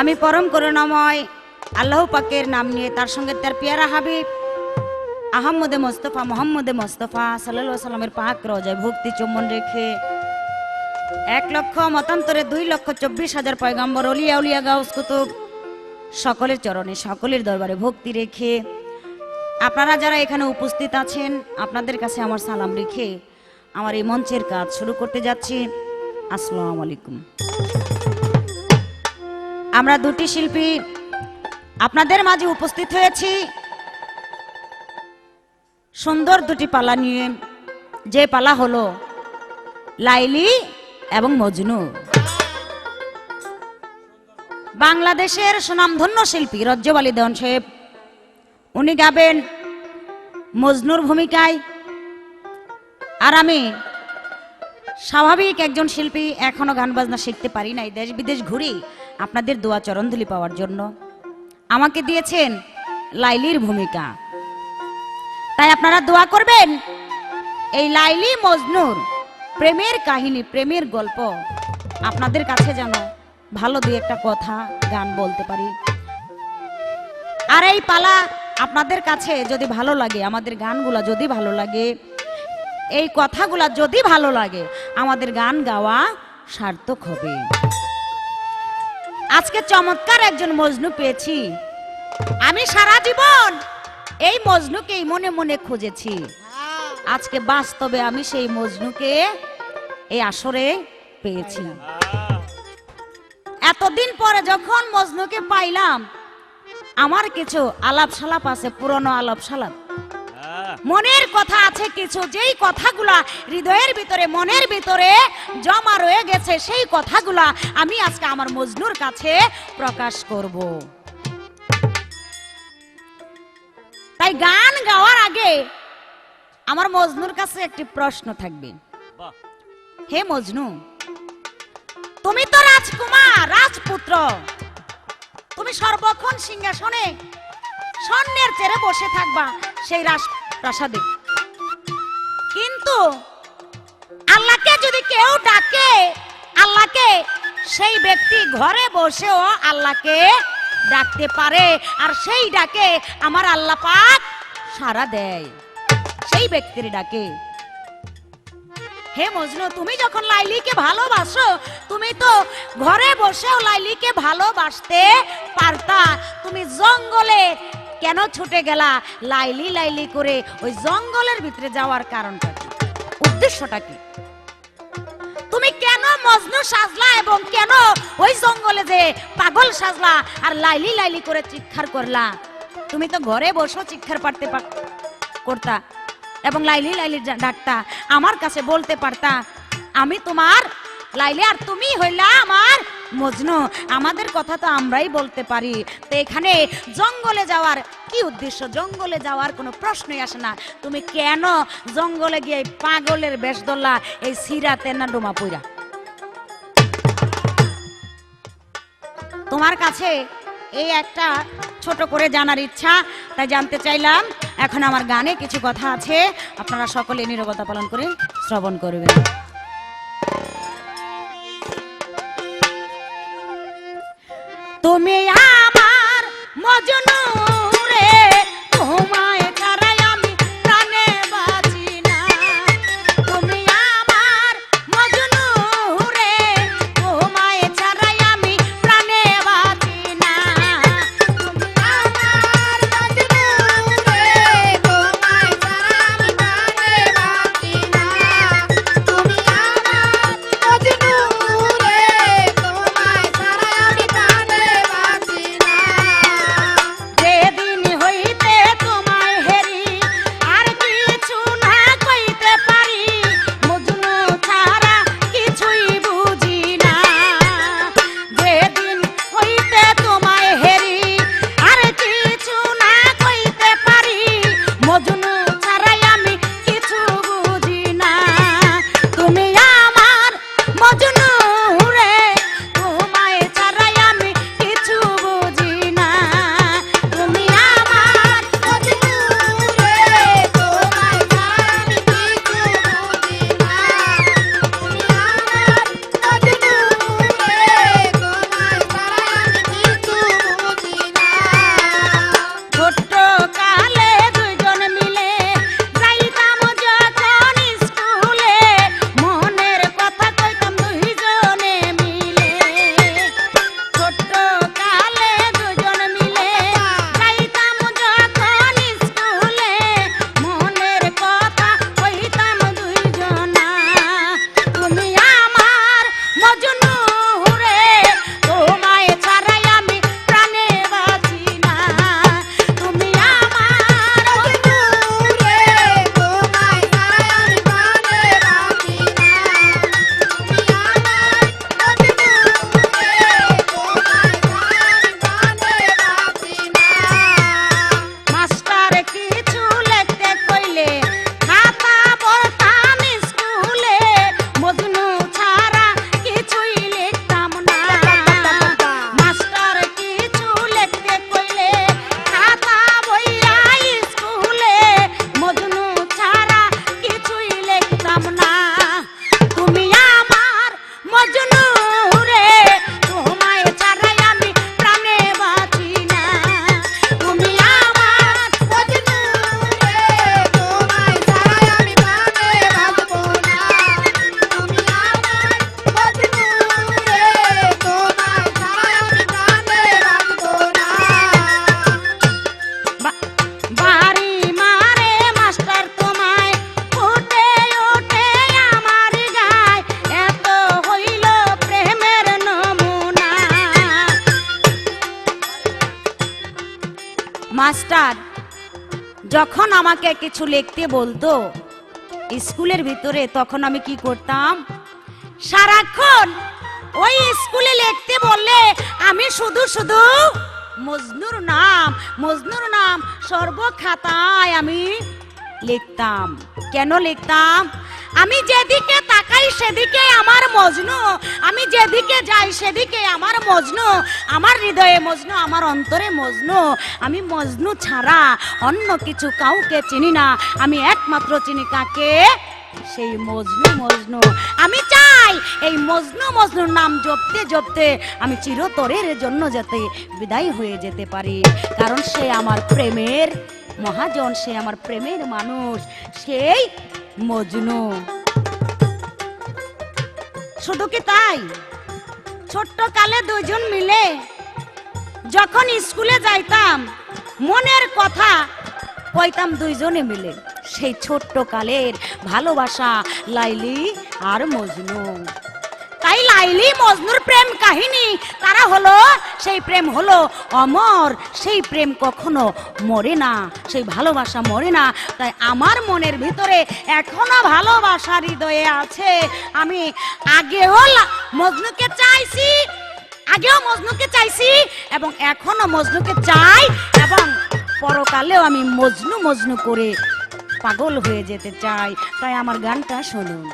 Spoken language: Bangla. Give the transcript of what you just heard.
আমি পরম করুণাময় আল্লাহ পাকের নাম নিয়ে তার সঙ্গে তার পিয়ারা হাবিব, আহম্মদে মোস্তফা, মোহাম্মদে মোস্তফা সাল্লাহ সাল্লামের পাক রজায় ভক্তি চুম্বন রেখে এক লক্ষ মতান্তরে দুই লক্ষ চব্বিশ হাজার পয়গাম্বর, অলিয়া উলিয়া গাউস কুতুব সকলের চরণে, সকলের দরবারে ভক্তি রেখে আপনারা যারা এখানে উপস্থিত আছেন, আপনাদের কাছে আমার সালাম রেখে আমার এই মঞ্চের কাজ শুরু করতে যাচ্ছি। আসসালামু আলাইকুম। আমরা দুটি শিল্পী আপনাদের মাঝে উপস্থিত হয়েছি। সুন্দর দুটি পালা নিয়ে। যে পালা হলো লাইলি এবং মজনু। বাংলাদেশের সুনামধন্য শিল্পী রজ্জবালী দেওয়ান সাহেব, উনি গাবেন মজনুর ভূমিকায়। আর আমি স্বাভাবিক একজন শিল্পী, এখনও গান বাজনা শিখতে পারি নাই, দেশ বিদেশ ঘুরি। আপনাদের দোয়া চরণধুলি পাওয়ার জন্য। আমাকে দিয়েছেন লাইলির ভূমিকা। তাই আপনারা দোয়া করবেন? এই লাইলি মজনুর, প্রেমের কাহিনী, প্রেমের গল্প। আপনাদের কাছে যেন ভালো দুই একটা কথা, গান বলতে পারি। আর এই পালা আপনাদের কাছে যদি ভালো লাগে, আমাদের গানগুলা যদি ভালো লাগে, এই কথাগুলা যদি ভালো লাগে, আমাদের গান গাওয়া সার্থক হবে। আজকে চমৎকার একজন মজনু পেয়েছি। আমি সারা জীবন এই মজনুকেই মনে মনে খুঁজেছি। আজকে বাস্তবে আমি সেই মজনুকে এই আসরে পেয়েছি। এতদিন পরে যখন মজনুকে পাইলাম, আমার কিছু আলাপ সালাপ আছে, পুরনো আলাপ সালাপ মনের কথা আছে কিছু যেই কথাগুলা হৃদয়ের ভিতরে মনের ভিতরে জমা রয়ে গেছে সেই কথাগুলা আমি আজকে আমার মজনুর কাছে প্রকাশ করব। তাই গান গাওয়ার আগে আমার মজনুর কাছে একটি প্রশ্ন থাকবে। হে মজনু তুমি তো রাজকুমার রাজপুত্র। তুমি সর্বক্ষণ সিংহাসনে স্বর্ণের চেরে বসে থাকবা সেই রাজপ্রাসাদে কিন্তু আল্লাহকে যদি কেউ ডাকে, আল্লাহকে সেই ব্যক্তি ঘরে বসেও আল্লাহকে ডাকতে পারে, আর সেই ডাকে আমার আল্লাহ পাক সারা দেয়। সেই ব্যক্তির ডাকে। হে মজনু, তুমি যখন লাইলিকে ভালোবাসো, তুমি তো ঘরে বসেও লাইলিকে ভালোবাসতে পারতা। তুমি জঙ্গলে কেন ছুটে গেলা? লাইলি লাইলি করে ওই জঙ্গলের ভিতরে যাওয়ার কারণটা কি? উদ্দেশ্যটা কি? তুমি কেন মজনু সাজলা এবং কেন ওই জঙ্গলে যে পাগল সাজলা আর লাইলি লাইলি করে চিৎকার করলা? তুমি তো ঘরে বসেও চিৎকার পারতে করতা এবং লাইলি লাইলি ডাকতা, আমার কাছে বলতে পারতা, আমি তোমার লাইলি আর তুমি হইলা আমার মজনু, আমাদের কথা তো আমরাই বলতে পারি। তো এখানে জঙ্গলে যাওয়ার কি উদ্দেশ্য? জঙ্গলে যাওয়ার কোনো প্রশ্নই আসে না। তুমি কেন জঙ্গলে গিয়ে পাগলের বেশ দোল্লা এই সিরাতে না ডোমা পুইরা? তোমার কাছে এই একটা ছোট করে জানার ইচ্ছা, তাই জানতে চাইলাম, এখন আমার গানে কিছু কথা আছে। আপনারা সকলে নিরবতা পালন করে শ্রবণ করবেন। তুমি আমার মজনু যখন আমাকে কিছু লিখতে বলতো, স্কুলের ভিতরে, তখন আমি কি করতাম? সারাক্ষণ ওই স্কুলে লিখতে বললে আমি শুধু শুধু মজনুর নাম মজনুর নাম সর্বখাতায় আমি লিখতাম। কেন লিখতাম? আমি যেদিকে তাকাই সেদিকে আমার মজনু। আমি যেদিকে যাই সেদিকে আমার মজনু। আমার হৃদয়ে মজনু, আমার অন্তরে মজনু। আমি মজনু ছাড়া অন্য কিছু কাউকে চিনি না। আমি একমাত্র চিনি কাকে? সেই মজনু মজনু। আমি চাই এই মজনু, মজনুর নাম জপতে জপতে আমি চিরতরের জন্য যাতে বিদায় হয়ে যেতে পারি। কারণ সে আমার প্রেমের মহাজন, সে আমার প্রেমের মানুষ। সেই মজনু। শুধু কি তাই? ছোট্ট কালে দুজন মিলে যখন স্কুলে যাইতাম, মনের কথা কইতাম দুইজনে মিলে। সেই ছোট্ট কালের ভালোবাসা লাইলি আর মজনু। তাই লাইলি মজনুর প্রেম কাহিনী। তারা হলো, সেই প্রেম হলো অমর, সেই প্রেম কখনো মরে না, সেই ভালোবাসা মরে না। তাই আমার মনের ভিতরে এখনও ভালোবাসা হৃদয়ে আছে। আমি আগেও মজনুকে চাইছি, আগেও মজনুকে চাইছি, এবং এখনও মজনুকে চাই, এবং পরকালেও আমি মজনু মজনু করে পাগল হয়ে যেতে চাই। তাই আমার গানটা শুনুন।